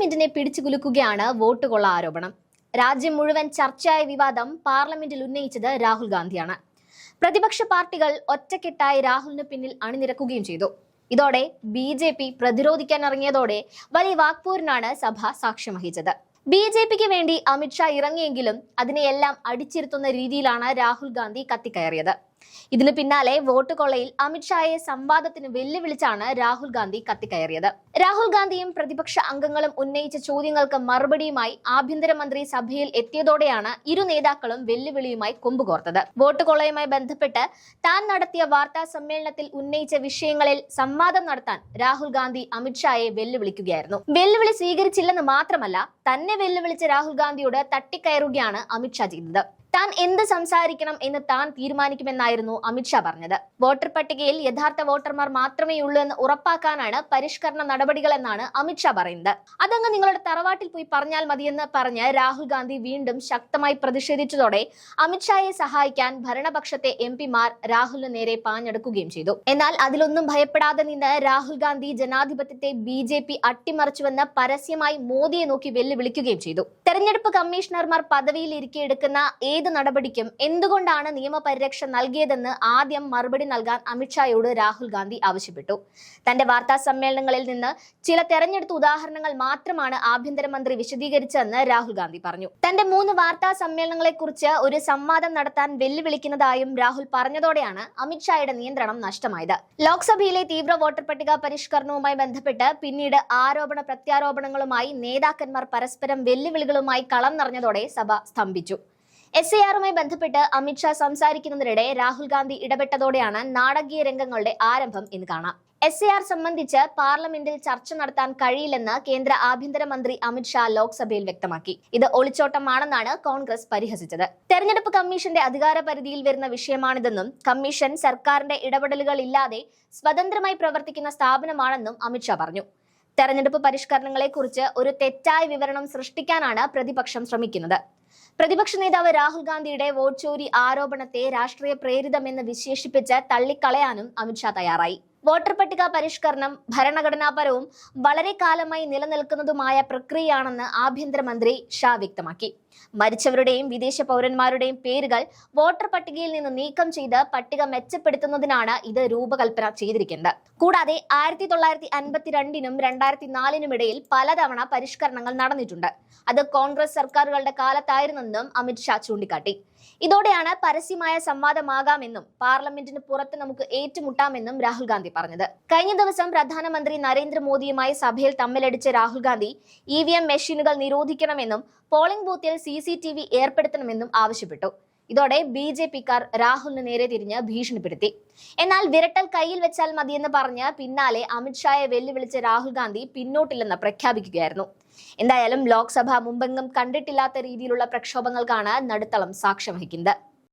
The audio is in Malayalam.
പാർലമെന്റിനെ പിടിച്ചു പിടിച്ചുകുലുക്കുകയാണ് വോട്ടുകൊള്ള ആരോപണം. രാജ്യം മുഴുവൻ ചർച്ചയായ വിവാദം പാർലമെന്റിൽ ഉന്നയിച്ചത് രാഹുൽ ഗാന്ധിയാണ്. പ്രതിപക്ഷ പാർട്ടികൾ ഒറ്റക്കെട്ടായി രാഹുലിന് പിന്നിൽ അണിനിരക്കുകയും ചെയ്തു. ഇതോടെ ബി ജെ പി പ്രതിരോധിക്കാൻ ഇറങ്ങിയതോടെ വലിയ വാക്പൂരിനാണ് സഭ സാക്ഷ്യം വഹിച്ചത്. ബി ജെ പിക്ക് വേണ്ടി അമിത്ഷാ ഇറങ്ങിയെങ്കിലും അതിനെയെല്ലാം അടിച്ചിരുത്തുന്ന രീതിയിലാണ് രാഹുൽ ഗാന്ധി കത്തിക്കയറിയത്. ഇതിനു പിന്നാലെ വോട്ട് കൊള്ളയിൽ അമിത്ഷായെ സംവാദത്തിന് വെല്ലുവിളിച്ചാണ് രാഹുൽ ഗാന്ധി കത്തിക്കയറിയത്. രാഹുൽ ഗാന്ധിയും പ്രതിപക്ഷ അംഗങ്ങളും ഉന്നയിച്ച ചോദ്യങ്ങൾക്ക് മറുപടിയുമായി ആഭ്യന്തരമന്ത്രി സഭയിൽ എത്തിയതോടെയാണ് ഇരു നേതാക്കളും വെല്ലുവിളിയുമായി കൊമ്പുകോർത്തത്. വോട്ട് കൊള്ളയുമായി ബന്ധപ്പെട്ട് താൻ നടത്തിയ വാർത്താ സമ്മേളനത്തിൽ ഉന്നയിച്ച വിഷയങ്ങളിൽ സംവാദം നടത്താൻ രാഹുൽ ഗാന്ധി അമിത്ഷായെ വെല്ലുവിളിക്കുകയായിരുന്നു. വെല്ലുവിളി സ്വീകരിച്ചില്ലെന്ന് മാത്രമല്ല തന്നെ വെല്ലുവിളിച്ച രാഹുൽ ഗാന്ധിയോട് തട്ടിക്കയറുകയാണ് അമിത്ഷാ ചെയ്തത്. താൻ എന്ത് സംസാരിക്കണം എന്ന് താൻ തീരുമാനിക്കുമെന്നായിരുന്നു അമിത്ഷാ പറഞ്ഞത്. വോട്ടർ പട്ടികയിൽ യഥാർത്ഥ വോട്ടർമാർ മാത്രമേ ഉള്ളൂ എന്ന് ഉറപ്പാക്കാനാണ് പരിഷ്കരണ നടപടികൾ എന്നാണ് അമിത്ഷാ പറയുന്നത്. അതങ്ങ് നിങ്ങളുടെ തറവാട്ടിൽ പോയി പറഞ്ഞാൽ മതിയെന്ന് പറഞ്ഞ് രാഹുൽ ഗാന്ധി വീണ്ടും ശക്തമായി പ്രതിഷേധിച്ചതോടെ അമിത്ഷായെ സഹായിക്കാൻ ഭരണപക്ഷത്തെ എം പിമാർ രാഹുലിന് നേരെ പാഞ്ഞെടുക്കുകയും ചെയ്തു. എന്നാൽ അതിലൊന്നും ഭയപ്പെടാതെ നിന്ന് രാഹുൽ ഗാന്ധി ജനാധിപത്യത്തെ ബി ജെ പി അട്ടിമറിച്ചുവെന്ന് പരസ്യമായി മോദിയെ നോക്കി വെല്ലുവിളിക്കുകയും ചെയ്തു. തെരഞ്ഞെടുപ്പ് കമ്മീഷണർമാർ പദവിയിൽ ഇരിക്കെ എടുക്കുന്ന ഏത് നടപടിക്കും എന്തുകൊണ്ടാണ് നിയമപരിരക്ഷ നൽകിയതെന്ന് ആദ്യം മറുപടി നൽകാൻ അമിത്ഷായോട് രാഹുൽ ഗാന്ധി ആവശ്യപ്പെട്ടു. തന്റെ വാർത്താ സമ്മേളനങ്ങളിൽ നിന്ന് ചില തെരഞ്ഞെടുത്ത ഉദാഹരണങ്ങൾ മാത്രമാണ് ആഭ്യന്തരമന്ത്രി വിശദീകരിച്ചതെന്ന് രാഹുൽ ഗാന്ധി പറഞ്ഞു. തന്റെ മൂന്ന് വാർത്താ സമ്മേളനങ്ങളെക്കുറിച്ച് ഒരു സംവാദം നടത്താൻ വെല്ലുവിളിക്കുന്നതായും രാഹുൽ പറഞ്ഞതോടെയാണ് അമിത്ഷായുടെ നിയന്ത്രണം നഷ്ടമായത്. ലോക്സഭയിലെ തീവ്ര വോട്ടർ പട്ടിക പരിഷ്കരണവുമായി ബന്ധപ്പെട്ട് പിന്നീട് ആരോപണ പ്രത്യാരോപണങ്ങളുമായി നേതാക്കന്മാർ പരസ്പരം വെല്ലുവിളികളുമായി കളം നിറഞ്ഞതോടെ സഭ സ്തംഭിച്ചു. എസ് ഐ ആറുമായി ബന്ധപ്പെട്ട് അമിത്ഷാ സംസാരിക്കുന്നതിനിടെ രാഹുൽ ഗാന്ധി ഇടപെട്ടതോടെയാണ് നാടകീയ രംഗങ്ങളുടെ ആരംഭം എന്ന് കാണാം. എസ് എ ആർ സംബന്ധിച്ച് പാർലമെന്റിൽ ചർച്ച നടത്താൻ കഴിയില്ലെന്ന് കേന്ദ്ര ആഭ്യന്തരമന്ത്രി അമിത്ഷാ ലോക്സഭയിൽ വ്യക്തമാക്കി. ഇത് ഒളിച്ചോട്ടമാണെന്നാണ് കോൺഗ്രസ് പരിഹസിച്ചത്. തെരഞ്ഞെടുപ്പ് കമ്മീഷന്റെ അധികാര പരിധിയിൽ വരുന്ന വിഷയമാണിതെന്നും കമ്മീഷൻ സർക്കാരിന്റെ ഇടപെടലുകൾ ഇല്ലാതെ സ്വതന്ത്രമായി പ്രവർത്തിക്കുന്ന സ്ഥാപനമാണെന്നും അമിത്ഷാ പറഞ്ഞു. തെരഞ്ഞെടുപ്പ് പരിഷ്കരണങ്ങളെക്കുറിച്ച് ഒരു തെറ്റായ വിവരണം സൃഷ്ടിക്കാനാണ് പ്രതിപക്ഷം ശ്രമിക്കുന്നത്. പ്രതിപക്ഷ നേതാവ് രാഹുൽ ഗാന്ധിയുടെ വോട്ട് ചോരി ആരോപണത്തെ രാഷ്ട്രീയ പ്രേരിതമെന്ന് വിശേഷിപ്പിച്ച് തള്ളിക്കളയാനും അമിത്ഷാ തയ്യാറായി. വോട്ടർ പട്ടിക പരിഷ്കരണം ഭരണഘടനാപരവും വളരെ കാലമായി നിലനിൽക്കുന്നതുമായ പ്രക്രിയയാണെന്ന് ആഭ്യന്തരമന്ത്രി ഷാ വ്യക്തമാക്കി. മരിച്ചവരുടെയും വിദേശ പൗരന്മാരുടെയും പേരുകൾ വോട്ടർ പട്ടികയിൽ നിന്ന് നീക്കം ചെയ്ത് പട്ടിക മെച്ചപ്പെടുത്തുന്നതിനാണ് ഇത് രൂപകൽപ്പന ചെയ്തിരിക്കുന്നത്. കൂടാതെ ആയിരത്തി തൊള്ളായിരത്തി അൻപത്തിരണ്ടിനും രണ്ടായിരത്തി നാലിനും ഇടയിൽ പലതവണ പരിഷ്കരണങ്ങൾ നടന്നിട്ടുണ്ട്. അത് കോൺഗ്രസ് സർക്കാരുകളുടെ കാലത്തായിരുന്നെന്നും അമിത്ഷാ ചൂണ്ടിക്കാട്ടി. ഇതോടെയാണ് പരസ്യമായ സംവാദമാകാമെന്നും പാർലമെന്റിന് പുറത്ത് നമുക്ക് ഏറ്റുമുട്ടാമെന്നും രാഹുൽ ഗാന്ധി പറഞ്ഞത്. കഴിഞ്ഞ ദിവസം പ്രധാനമന്ത്രി നരേന്ദ്രമോദിയുമായി സഭയിൽ തമ്മിലടിച്ച Rahul Gandhi E V M മെഷീനുകൾ നിരോധിക്കണമെന്നും പോളിംഗ് ബൂത്തിൽ സി സി ടി വി ഏർപ്പെടുത്തണമെന്നും ആവശ്യപ്പെട്ടു. ഇതോടെ ബി ജെ പിക്കാർ രാഹുലിന് നേരെ തിരിഞ്ഞ് ഭീഷണിപ്പെടുത്തി. എന്നാൽ വിരട്ടൽ കയ്യിൽ വെച്ചാൽ മതിയെന്ന് പറഞ്ഞ് പിന്നാലെ അമിത്ഷായെ വെല്ലുവിളിച്ച രാഹുൽ ഗാന്ധി പിന്നോട്ടില്ലെന്ന് പ്രഖ്യാപിക്കുകയായിരുന്നു. എന്തായാലും ലോക്സഭ മുമ്പെങ്ങും കണ്ടിട്ടില്ലാത്ത രീതിയിലുള്ള പ്രക്ഷോഭങ്ങൾക്കാണ് നടുത്തളം സാക്ഷ്യം വഹിക്കുന്നത്.